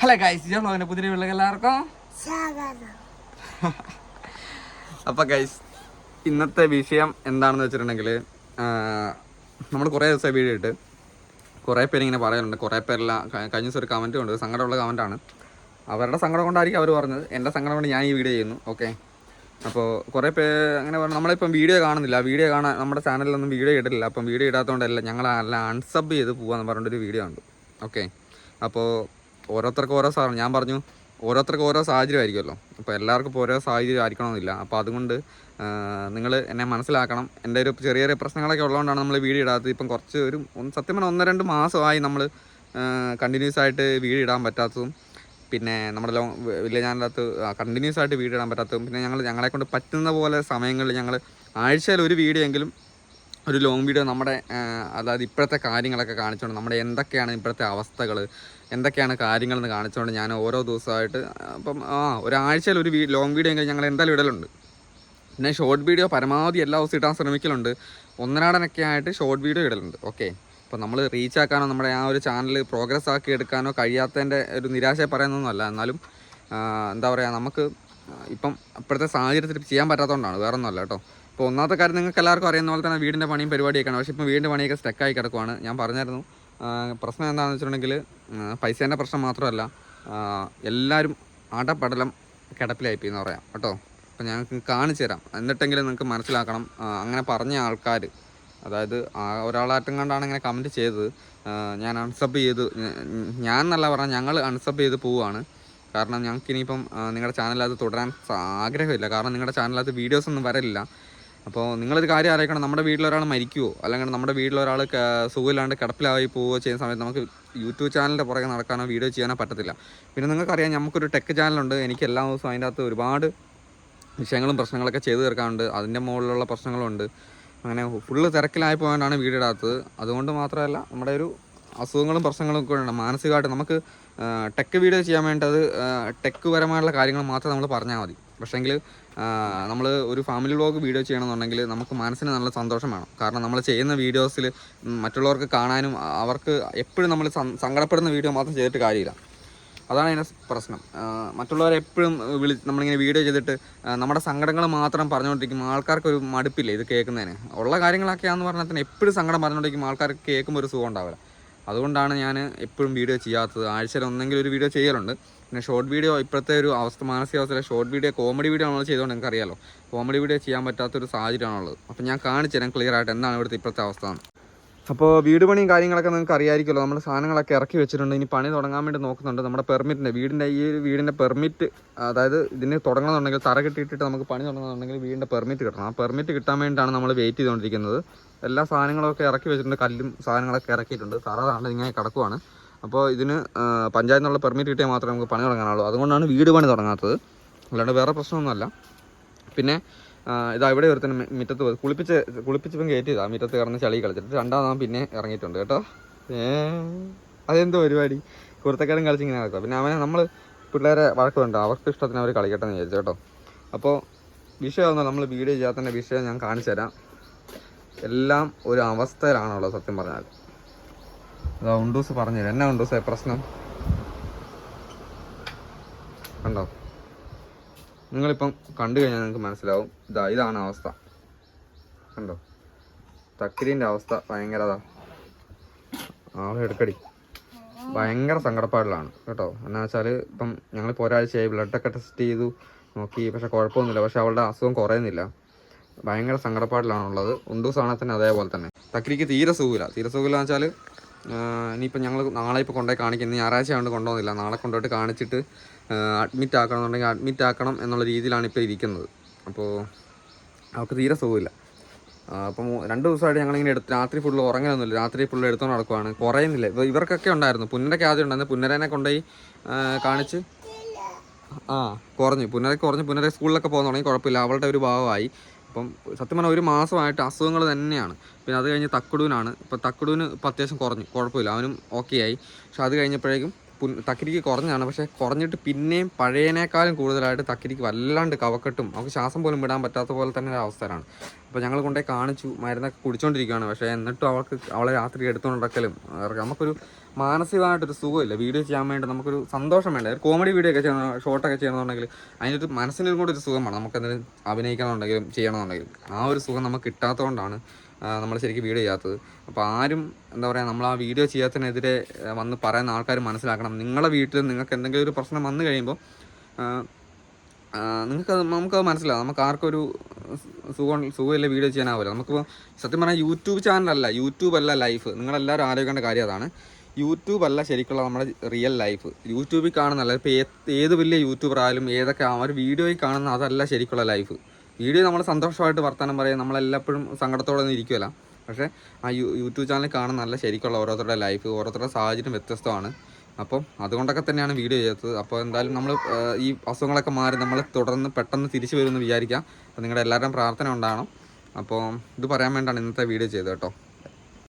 Hello guys ഞാൻ വ്ളോഗിന്റെ പുതിയ വീട്ടിലേക്ക് എല്ലാവർക്കും. അപ്പൊ അപ്പോൾ ഗൈസ് ഇന്നത്തെ വിഷയം എന്താണെന്ന് വെച്ചിട്ടുണ്ടെങ്കിൽ നമ്മൾ കുറേ ദിവസമായി വീഡിയോ ഇട്ട്. കുറേ പേര് ഇങ്ങനെ പറയുന്നുണ്ട്. കുറേ പേരെല്ലാം കഴിഞ്ഞ ദിവസം ഒരു കമന്റ് ഉണ്ട്. സങ്കടമുള്ള കമന്റാണ് അവരുടെ സങ്കടം കൊണ്ടായിരിക്കും അവർ പറഞ്ഞത്. എന്റെ സങ്കടം കൊണ്ട് ഞാൻ ഈ വീഡിയോ ചെയ്യുന്നു. ഓക്കെ അപ്പോൾ കുറേ പേര് അങ്ങനെ പറഞ്ഞു. നമ്മളിപ്പം വീഡിയോ കാണുന്നില്ല. വീഡിയോ കാണാൻ നമ്മുടെ ചാനലിലൊന്നും വീഡിയോ ഇടില്ല അപ്പം വീഡിയോ ഇടാത്തതുകൊണ്ടല്ല ഞങ്ങൾ എല്ലാം അൺസബ് ചെയ്ത് പോകാമെന്ന് പറഞ്ഞിട്ടൊരു വീഡിയോ ഉണ്ട് ഓക്കെ അപ്പോൾ ഓരോരുത്തർക്കും ഓരോ സാധനം ഞാൻ പറഞ്ഞു ഓരോരുത്തർക്കും ഓരോ സാഹചര്യം ആയിരിക്കുമല്ലോ അപ്പോൾ എല്ലാവർക്കും ഇപ്പോൾ ഓരോ സാഹചര്യം ആയിരിക്കണമെന്നില്ല അപ്പോൾ അതുകൊണ്ട് നിങ്ങൾ എന്നെ മനസ്സിലാക്കണം. എന്റെ ഒരു ചെറിയ ചെറിയ പ്രശ്നങ്ങളൊക്കെ ഉള്ളതുകൊണ്ടാണ് നമ്മൾ വീഡിയോ ഇടാത്തത്. ഇപ്പം കുറച്ച് ഒരു ഒന്ന് സത്യം പറഞ്ഞാൽ ഒന്ന് രണ്ട് മാസമായി നമ്മൾ കണ്ടിന്യൂസ് ആയിട്ട് വീഡിയോ ഇടാൻ പറ്റാത്തതും പിന്നെ നമ്മുടെ ലോ വലിയ ഞാനകത്ത് കണ്ടിന്യൂസ് ആയിട്ട് വീഡിയോ ഇടാൻ പറ്റാത്തതും പിന്നെ ഞങ്ങൾ ഞങ്ങളെക്കൊണ്ട് പറ്റുന്ന പോലെ സമയങ്ങളിൽ ഞങ്ങൾ ആഴ്ചയിൽ ഒരു വീഡിയോ എങ്കിലും ഒരു ലോങ് വീഡിയോ നമ്മുടെ അതായത് ഇപ്പോഴത്തെ കാര്യങ്ങളൊക്കെ കാണിച്ചുകൊണ്ട് നമ്മുടെ എന്തൊക്കെയാണ് ഇപ്പോഴത്തെ അവസ്ഥകൾ എന്തൊക്കെയാണ് കാര്യങ്ങളെന്ന് കാണിച്ചുകൊണ്ട് ഞാൻ ഓരോ ദിവസമായിട്ട് അപ്പം ആ ഒരാഴ്ചയിൽ ഒരു ലോങ് വീഡിയോ എങ്കിലും ഞങ്ങൾ എന്തായാലും ഇടലുണ്ട്. പിന്നെ ഷോർട്ട് വീഡിയോ പരമാവധി എല്ലാ ദിവസവും ഇടാൻ ശ്രമിക്കലുണ്ട്. ഒന്നരാടനൊക്കെ ആയിട്ട് ഷോർട്ട് വീഡിയോ ഇടലുണ്ട്. ഓക്കെ അപ്പോൾ നമ്മൾ റീച്ച് ആക്കാനോ നമ്മുടെ ആ ഒരു ചാനൽ പ്രോഗ്രസ് ആക്കി എടുക്കാനോ കഴിയാത്തതിന്റെ ഒരു നിരാശ പറയുന്നൊന്നുമല്ല എന്നാലും എന്താ പറയുക നമുക്ക് ഇപ്പം ഇപ്പോഴത്തെ സാഹചര്യത്തിൽ ചെയ്യാൻ പറ്റാത്തതുകൊണ്ടാണ്. വേറൊന്നുമല്ല കേട്ടോ. ഇപ്പോൾ ഒന്നാമത്തെ കാര്യം നിങ്ങൾക്ക് എല്ലാവർക്കും അറിയുന്ന പോലെ തന്നെ വീടിന്റെ പണിയും പരിപാടിയൊക്കെയാണ്. പക്ഷേ ഇപ്പോൾ വീടിന്റെ പണിയൊക്കെ സ്റ്റക്കായി കിടക്കുവാണ്. ഞാൻ പറഞ്ഞായിരുന്നു പ്രശ്നം എന്താണെന്ന് വെച്ചിട്ടുണ്ടെങ്കിൽ പൈസേന്റെ പ്രശ്നം മാത്രമല്ല എല്ലാവരും അടപടലം കിടപ്പിലായിപ്പോയി എന്ന് പറയാം. കേട്ടോ? അപ്പോൾ ഞങ്ങൾക്ക് കാണിച്ചു തരാം. എന്നിട്ടെങ്കിലും നിങ്ങൾക്ക് മനസ്സിലാക്കണം അങ്ങനെ പറഞ്ഞ ആൾക്കാർ അതായത് ഒരാളാറ്റം കണ്ടാണ് ഇങ്ങനെ കമന്റ് ചെയ്തത്. ഞാൻ അൺസബ് ചെയ്ത്. ഞാൻ എന്നല്ല പറഞ്ഞാൽ ഞങ്ങൾ അൺസബ് ചെയ്ത് പോവുകയാണ്. കാരണം ഞങ്ങൾക്ക് ഇനിയിപ്പം നിങ്ങളുടെ ചാനലകത്ത് തുടരാൻ ആഗ്രഹമില്ല. കാരണം നിങ്ങളുടെ ചാനലകത്ത് വീഡിയോസ് ഒന്നും വരില്ല അപ്പോൾ നിങ്ങളൊരു കാര്യം അറിയിക്കണം. നമ്മുടെ വീട്ടിലൊരാൾ മരിക്കുവോ? അല്ലെങ്കിൽ നമ്മുടെ വീട്ടിലൊരാൾ സുഖമില്ലാണ്ട് കിടപ്പിലായി പോവുകയോ ചെയ്യുന്ന സമയത്ത് നമുക്ക് യൂട്യൂബ് ചാനലിന്റെ പുറകെ നടക്കാനോ വീഡിയോ ചെയ്യാനോ പറ്റത്തില്ല. പിന്നെ നിങ്ങൾക്കറിയാം നമുക്കൊരു ടെക് ചാനലുണ്ട്. എനിക്ക് എല്ലാ ദിവസവും അതിന്റെ അകത്ത് ഒരുപാട് വിഷയങ്ങളും പ്രശ്നങ്ങളൊക്കെ ചെയ്തു തീർക്കാറുണ്ട് അതിന്റെ മുകളിലുള്ള പ്രശ്നങ്ങളുണ്ട്. അങ്ങനെ ഫുള്ള് തിരക്കിലായി പോകാനാണ് വീടിടാത്തത് അതുകൊണ്ട് മാത്രമല്ല നമ്മുടെ ഒരു അസുഖങ്ങളും പ്രശ്നങ്ങളും ഒക്കെ ഉണ്ട്. മാനസികമായിട്ട് നമുക്ക് ടെക് വീഡിയോ ചെയ്യാൻ വേണ്ടത് ടെക് പരമായുള്ള കാര്യങ്ങൾ മാത്രം നമ്മൾ പറഞ്ഞാൽ മതി. പക്ഷേങ്കിൽ നമ്മൾ ഒരു ഫാമിലി വ്ളോഗ് വീഡിയോ ചെയ്യണമെന്നുണ്ടെങ്കിൽ നമുക്ക് മനസ്സിന് നല്ല സന്തോഷം വേണം. കാരണം നമ്മൾ ചെയ്യുന്ന വീഡിയോസിൽ മറ്റുള്ളവർക്ക് കാണാനും അവർക്ക് എപ്പോഴും നമ്മൾ സങ്കടപ്പെടുന്ന വീഡിയോ മാത്രം ചെയ്തിട്ട് കാര്യമില്ല. അതാണ് അതിന്റെ പ്രശ്നം. മറ്റുള്ളവരെ എപ്പോഴും വിളി നമ്മളിങ്ങനെ വീഡിയോ ചെയ്തിട്ട് നമ്മുടെ സങ്കടങ്ങൾ മാത്രം പറഞ്ഞുകൊണ്ടിരിക്കും ആൾക്കാർക്ക് ഒരു മടുപ്പില്ല ഇത് കേൾക്കുന്നതിന്? ഉള്ള കാര്യങ്ങളൊക്കെയാണെന്ന് പറഞ്ഞാൽ തന്നെ എപ്പോഴും സങ്കടം പറഞ്ഞുകൊണ്ടിരിക്കും ആൾക്കാർക്ക് കേൾക്കുമ്പോൾ ഒരു സുഖം ഉണ്ടാവില്ല. അതുകൊണ്ടാണ് ഞാൻ എപ്പോഴും വീഡിയോ ചെയ്യാത്തത്. ആഴ്ചയിൽ ഒന്നെങ്കിലും ഒരു വീഡിയോ ചെയ്യലുണ്ട്. പിന്നെ ഷോർട്ട് വീഡിയോ ഇപ്പോഴത്തെ ഒരു അവസ്ഥ മാനസികാവസ്ഥയിലെ ഷോർട്ട് വീഡിയോ കോമഡി വീഡിയോ നമ്മൾ ചെയ്തുകൊണ്ട് നിങ്ങൾക്ക് അറിയാലോ കോമഡി വീഡിയോ ചെയ്യാൻ പറ്റാത്തൊരു സാഹചര്യമാണുള്ളത്. അപ്പോൾ ഞാൻ കാണിച്ചു തരാം ക്ലിയർ ആയിട്ട് എന്താണ് ഇവിടുത്തെ ഇപ്പോഴത്തെ അവസ്ഥ അപ്പോൾ വീട് പണിയും കാര്യങ്ങളൊക്കെ നിങ്ങൾക്ക് അറിയാമായിരിക്കുമല്ലോ നമ്മൾ സാധനങ്ങളൊക്കെ ഇറക്കി വെച്ചിട്ടുണ്ട്. ഇനി പണി തുടങ്ങാൻ വേണ്ടി നോക്കുന്നുണ്ട്. നമ്മുടെ പെർമിറ്റിന്റെ വീടിന്റെ ഈ വീടിന്റെ പെർമിറ്റ് അതായത് ഇതിന് തുടങ്ങണമെന്നുണ്ടെങ്കിൽ തറ കെട്ടിയിട്ടിട്ട് നമുക്ക് പണി തുടങ്ങണമെന്നുണ്ടെങ്കിൽ വീടിന്റെ പെർമിറ്റ് കിട്ടണം. ആ പെർമിറ്റ് കിട്ടാൻ വേണ്ടിയിട്ടാണ് നമ്മൾ വെയിറ്റ് ചെയ്തുകൊണ്ടിരിക്കുന്നത് എല്ലാ സാധനങ്ങളൊക്കെ ഇറക്കി വെച്ചിട്ടുണ്ട്. കല്ലും സാധനങ്ങളൊക്കെ ഇറക്കിയിട്ടുണ്ട്. തറ ഇങ്ങനെ കിടക്കുവാണ്. അപ്പോൾ ഇതിന് പഞ്ചായത്തിൽ നിന്നുള്ള പെർമിറ്റ് കിട്ടിയാൽ മാത്രമേ നമുക്ക് പണി തുടങ്ങാനുള്ളൂ. അതുകൊണ്ടാണ് വീട് പണി തുടങ്ങാത്തത്. അല്ലാണ്ട് വേറെ പ്രശ്നമൊന്നുമല്ല. പിന്നെ ഇതാ ഇവിടെ ഒരുത്തന്നെ മുറ്റത്ത് പോയി. കുളിപ്പിച്ച് കുളിപ്പിച്ചപ്പം കയറ്റിയതാ. മുറ്റത്ത് കിടന്ന് ചളി കളിച്ചിട്ട് രണ്ടാമത് പിന്നെ ഇറങ്ങിയിട്ടുണ്ട് കേട്ടോ. ഏ അതെന്തോ പരിപാടി. കുർത്തക്കാരും കളിച്ച് ഇങ്ങനെ നടക്കുക പിന്നെ അവനെ നമ്മൾ പിള്ളേരെ വഴക്കുണ്ട് അവർക്ക് ഇഷ്ടത്തിന് അവർ കളിക്കട്ടെ എന്ന് വിചാരിച്ചു കേട്ടോ. അപ്പോൾ വിഷയമൊന്നും നമ്മൾ വീഡിയോ ചെയ്യാത്തതിന്റെ വിഷയം ഞാൻ കാണിച്ചു തരാം. എല്ലാം ഒരു അവസ്ഥയിലാണുള്ളത് സത്യം പറഞ്ഞാൽ. അതാ ഉണ്ടൂസ് പറഞ്ഞു എന്നാ ഉണ്ടൂസേ പ്രശ്നം? കണ്ടോ? നിങ്ങളിപ്പം കണ്ടു കഴിഞ്ഞാൽ നിങ്ങൾക്ക് മനസ്സിലാവും. ഇതാ ഇതാണ് അവസ്ഥ. കണ്ടോ? തക്കിരീന്റെ അവസ്ഥ ഭയങ്കര ആളെ എടുക്കടി. ഭയങ്കര സങ്കടപ്പാടിലാണ്. കേട്ടോ? എന്നാ വെച്ചാൽ ഇപ്പം ഞങ്ങളിപ്പോൾ ഒരാഴ്ചയായി ബ്ലഡൊക്കെ ടെസ്റ്റ് ചെയ്തു നോക്കി. പക്ഷെ കുഴപ്പമൊന്നുമില്ല. പക്ഷെ അവളുടെ അസുഖം കുറയുന്നില്ല. ഭയങ്കര സങ്കടപ്പാടിലാണുള്ളത്. തന്നെ അതേപോലെ തന്നെ. തക്രിക്ക് തീരെ സുഖമില്ല. തീരെ സുഖമില്ല എന്ന് വെച്ചാൽ ഇനിയിപ്പോൾ ഞങ്ങൾ നാളെ ഇപ്പോൾ കൊണ്ടുപോയി കാണിക്കുന്നത് ഞായറാഴ്ച ആയതുകൊണ്ട് കൊണ്ടുപോകുന്നില്ല. നാളെ കൊണ്ടുപോയിട്ട് കാണിച്ചിട്ട് അഡ്മിറ്റ് ആക്കണം എന്നുണ്ടെങ്കിൽ അഡ്മിറ്റ് ആക്കണം എന്നുള്ള രീതിയിലാണ് ഇപ്പോൾ ഇരിക്കുന്നത്. അപ്പോൾ അവൾക്ക് തീരെ സുഖമില്ല. അപ്പം രണ്ട് ദിവസമായിട്ട് ഞങ്ങളിങ്ങനെ എടുത്ത് രാത്രി ഫുള്ള് ഉറങ്ങാനൊന്നുമില്ല രാത്രി ഫുള്ള് എടുത്തോണ്ട് നടക്കുവാണ്. കുറയുന്നില്ല. ഇവർക്കൊക്കെ ഉണ്ടായിരുന്നു. പുന്നരയ്ക്ക് ആദ്യം ഉണ്ടായിരുന്നു. പുന്നരേനെ കൊണ്ടുപോയി കാണിച്ച് ആ കുറഞ്ഞു. പുനരയ്ക്ക് കുറഞ്ഞ്. പുന്നര സ്കൂളിലൊക്കെ തുടങ്ങി. കുഴപ്പമില്ല. അവളുടെ ഒരു ഭാഗമായി. അപ്പം സത്യം പറഞ്ഞാൽ ഒരു മാസമായിട്ട് അസുഖങ്ങൾ തന്നെയാണ്. പിന്നെ അത് കഴിഞ്ഞ് തക്കുടൂനാണ്. ഇപ്പം തക്കുടൂന് ഇപ്പം അത്യാവശ്യം കുറഞ്ഞു. കുഴപ്പമില്ല. അവനും ഓക്കെ ആയി പക്ഷെ അത് കഴിഞ്ഞപ്പോഴേക്കും പുൻ തക്കിരിക്ക് കുറഞ്ഞാണ് പക്ഷേ കുറഞ്ഞിട്ട് പിന്നെയും പഴയനേക്കാളും കൂടുതലായിട്ട് തക്കിരിക്ക് വല്ലാണ്ട് കവക്കെട്ടും അവർക്ക് ശ്വാസം പോലും വിടാൻ പറ്റാത്ത പോലെ തന്നെ ഒരു അവസ്ഥയാണ് അപ്പോൾ ഞങ്ങൾ കൊണ്ടുപോയി കാണിച്ചു. മരുന്നൊക്കെ കുടിച്ചുകൊണ്ടിരിക്കുകയാണ് പക്ഷേ എന്നിട്ടും അവൾക്ക് അവളെ രാത്രി എടുത്തുകൊണ്ടിടക്കലും നമുക്കൊരു മാനസികമായിട്ടൊരു സുഖമില്ല. വീഡിയോ ചെയ്യാൻ വേണ്ടി നമുക്കൊരു സന്തോഷം വേണ്ട. ഒരു കോമഡി വീഡിയോ ഒക്കെ ചെയ്യണം ഷോർട്ടൊക്കെ ചെയ്യണമെന്നുണ്ടെങ്കിൽ അതിന്റെ ഒരു മനസ്സിനും കൂടെ ഒരു സുഖമാണ്. വേണം നമുക്ക് എന്തെങ്കിലും അഭിനയിക്കണമെന്നുണ്ടെങ്കിലും ചെയ്യണമെന്നുണ്ടെങ്കിലും. ആ ഒരു സുഖം നമുക്ക് കിട്ടാത്തതുകൊണ്ടാണ് നമ്മൾ ശരിക്കും വീഡിയോ ചെയ്യാത്തത്. അപ്പോൾ ആരും എന്താ പറയുക നമ്മൾ ആ വീഡിയോ ചെയ്യാത്തതിനെതിരെ വന്ന് പറയുന്ന ആൾക്കാർ മനസ്സിലാക്കണം. നിങ്ങളുടെ വീട്ടിൽ നിങ്ങൾക്ക് എന്തെങ്കിലും ഒരു പ്രശ്നം വന്നു കഴിയുമ്പോൾ നിങ്ങൾക്ക് നമുക്കത് മനസ്സിലാവും. നമുക്ക് ആർക്കൊരു സുഖം സുഖമില്ല വീഡിയോ ചെയ്യാനാവില്ല. നമുക്കിപ്പോൾ സത്യം പറഞ്ഞാൽ യൂട്യൂബ് ചാനലല്ല യൂട്യൂബ് അല്ല ലൈഫ് നിങ്ങളെല്ലാവരും ആലോചിക്കേണ്ട കാര്യം അതാണ്. യൂട്യൂബ് അല്ല ശരിക്കുള്ള നമ്മുടെ റിയൽ ലൈഫ് യൂട്യൂബിൽ കാണുന്നല്ല ഇപ്പോൾ ഏത് വലിയ യൂട്യൂബർ ആയാലും ഏതൊക്കെ ഒരു വീഡിയോയിൽ കാണുന്ന അതല്ല ശരിക്കുള്ള ലൈഫ് വീഡിയോ നമ്മൾ സന്തോഷമായിട്ട് വർത്തമാനം പറയാം നമ്മളെല്ലാപ്പോഴും സങ്കടത്തോടെ ഒന്നും ഇരിക്കുമല്ല പക്ഷേ ആ യൂ യൂട്യൂബ് ചാനലിൽ കാണുന്ന നല്ല ശരിക്കുള്ള ഓരോരുത്തരുടെ ലൈഫ് ഓരോരുത്തരുടെ സാഹചര്യം വ്യത്യസ്തമാണ്. അപ്പം അതുകൊണ്ടൊക്കെ തന്നെയാണ് വീഡിയോ ചെയ്തത്. അപ്പോൾ എന്തായാലും നമ്മൾ ഈ അസുഖങ്ങളൊക്കെ മാറി നമ്മൾ തുടർന്ന് പെട്ടെന്ന് തിരിച്ചു വരുമെന്ന് വിചാരിക്കാം. അപ്പോൾ നിങ്ങളുടെ എല്ലാവരുടെയും പ്രാർത്ഥന ഉണ്ടാകണം. അപ്പോൾ ഇത് പറയാൻ വേണ്ടിയാണ് ഇന്നത്തെ വീഡിയോ ചെയ്തത് കേട്ടോ.